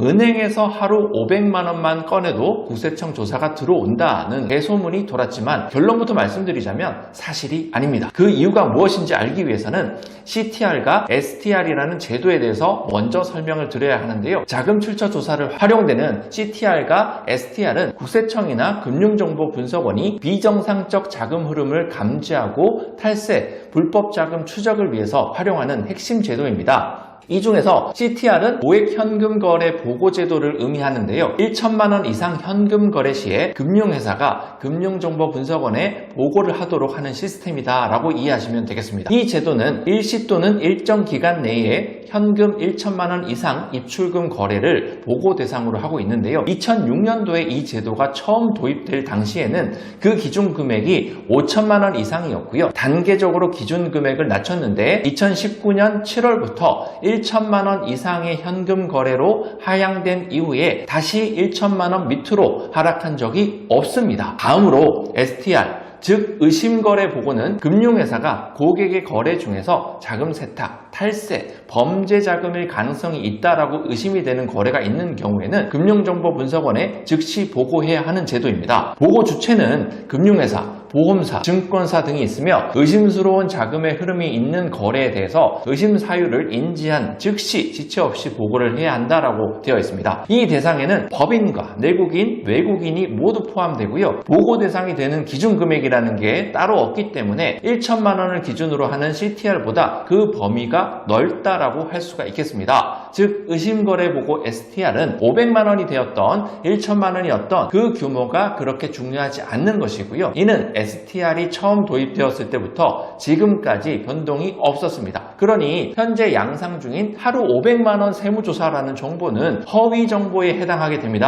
은행에서 하루 500만 원만 꺼내도 국세청 조사가 들어온다는 대소문이 돌았지만 결론부터 말씀드리자면 사실이 아닙니다. 그 이유가 무엇인지 알기 위해서는 CTR과 STR이라는 제도에 대해서 먼저 설명을 드려야 하는데요. 자금 출처 조사를 활용되는 CTR과 STR은 국세청이나 금융정보분석원이 비정상적 자금 흐름을 감지하고 탈세, 불법 자금 추적을 위해서 활용하는 핵심 제도입니다. 이 중에서 CTR은 고액 현금 거래 보고 제도를 의미하는데요. 1천만 원 이상 현금 거래 시에 금융회사가 금융정보분석원에 보고를 하도록 하는 시스템이다 라고 이해하시면 되겠습니다. 이 제도는 일시 또는 일정 기간 내에 현금 1천만 원 이상 입출금 거래를 보고 대상으로 하고 있는데요. 2006년도에 이 제도가 처음 도입될 당시에는 그 기준 금액이 5천만 원 이상이었고요. 단계적으로 기준 금액을 낮췄는데 2019년 7월부터 1 천만 원 이상의 현금 거래로 하향된 이후에 다시 1천만 원 밑으로 하락한 적이 없습니다. 다음으로 STR 즉 의심거래 보고는 금융회사가 고객의 거래 중에서 자금 세탁, 탈세, 범죄 자금일 가능성이 있다라고 의심이 되는 거래가 있는 경우에는 금융정보분석원에 즉시 보고해야 하는 제도입니다. 보고 주체는 금융회사, 보험사, 증권사 등이 있으며 의심스러운 자금의 흐름이 있는 거래에 대해서 의심 사유를 인지한 즉시 지체 없이 보고를 해야 한다라고 되어 있습니다. 이 대상에는 법인과 내국인, 외국인이 모두 포함되고요. 보고 대상이 되는 기준 금액이라는 게 따로 없기 때문에 1천만 원을 기준으로 하는 CTR보다 그 범위가 넓다라고 할 수가 있겠습니다. 즉 의심거래 보고 STR은 500만 원이 되었던 1천만 원이었던 그 규모가 그렇게 중요하지 않는 것이고요. 이는 STR이 처음 도입되었을 때부터 지금까지 변동이 없었습니다. 그러니 현재 양상 중인 하루 500만 원 세무조사라는 정보는 허위 정보에 해당하게 됩니다.